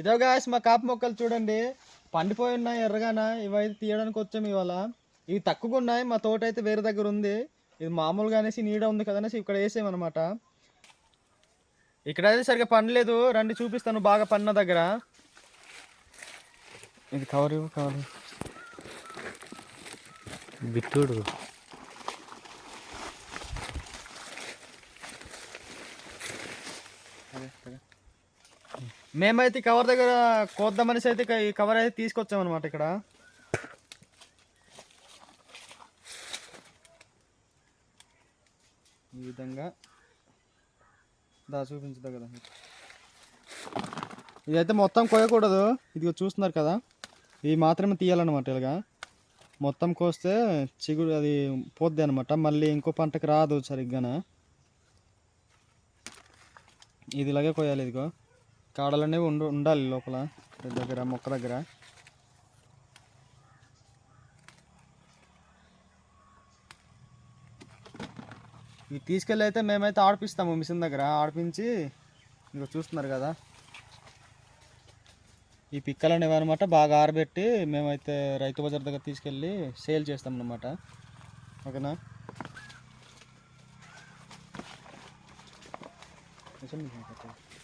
ఇదో గాయస్ మా కాపు మొక్కలు చూడండి. పండిపోయి ఉన్నాయి ఎర్రగాన? ఇవైతే తీయడానికి వచ్చాము ఇవాళ. ఇవి తక్కువగా ఉన్నాయి మా తోట అయితే వేరే దగ్గర ఉంది. ఇది మామూలుగా అనేసి నీడ ఉంది కదనేసి ఇక్కడ వేసామన్నమాట ఇక్కడ అయితే సరిగ్గా పండలేదు. రండి చూపిస్తాను బాగా పన్న దగ్గర. ఇది కవర్ ఇవ్వు కవర్. బిట్టుడు మేమైతే ఈ కవర్ దగ్గర కోద్దామనేసి అయితే ఈ కవర్ అయితే తీసుకొచ్చామన్నమాట ఇక్కడ. ఈ విధంగా దా చూపించదు కదా. ఇదైతే మొత్తం కోయకూడదు. ఇది చూస్తున్నారు కదా. ఇవి మాత్రమే తీయాలన్నమాట ఇలాగా. మొత్తం కోస్తే చిగురు అది పోద్ది అనమాట మళ్ళీ ఇంకో పంటకి రాదు సరిగ్గాన. ఇది ఇలాగే కోయాలి ఇదిగో. కాడలు అనేవి ఉండు ఉండాలి లోపల. దగ్గర మొక్క దగ్గర. ఇవి తీసుకెళ్ళి అయితే మేమైతే ఆడిపిస్తాము మిషన్ దగ్గర. ఆడిపించి ఇదిగో చూస్తున్నారు కదా. ఈ పిక్కలు అనేవి అనమాట బాగా ఆరబెట్టి మేమైతే రైతు బజార్ దగ్గర తీసుకెళ్ళి సేల్ చేస్తాం అనమాట ఓకేనా నిజం.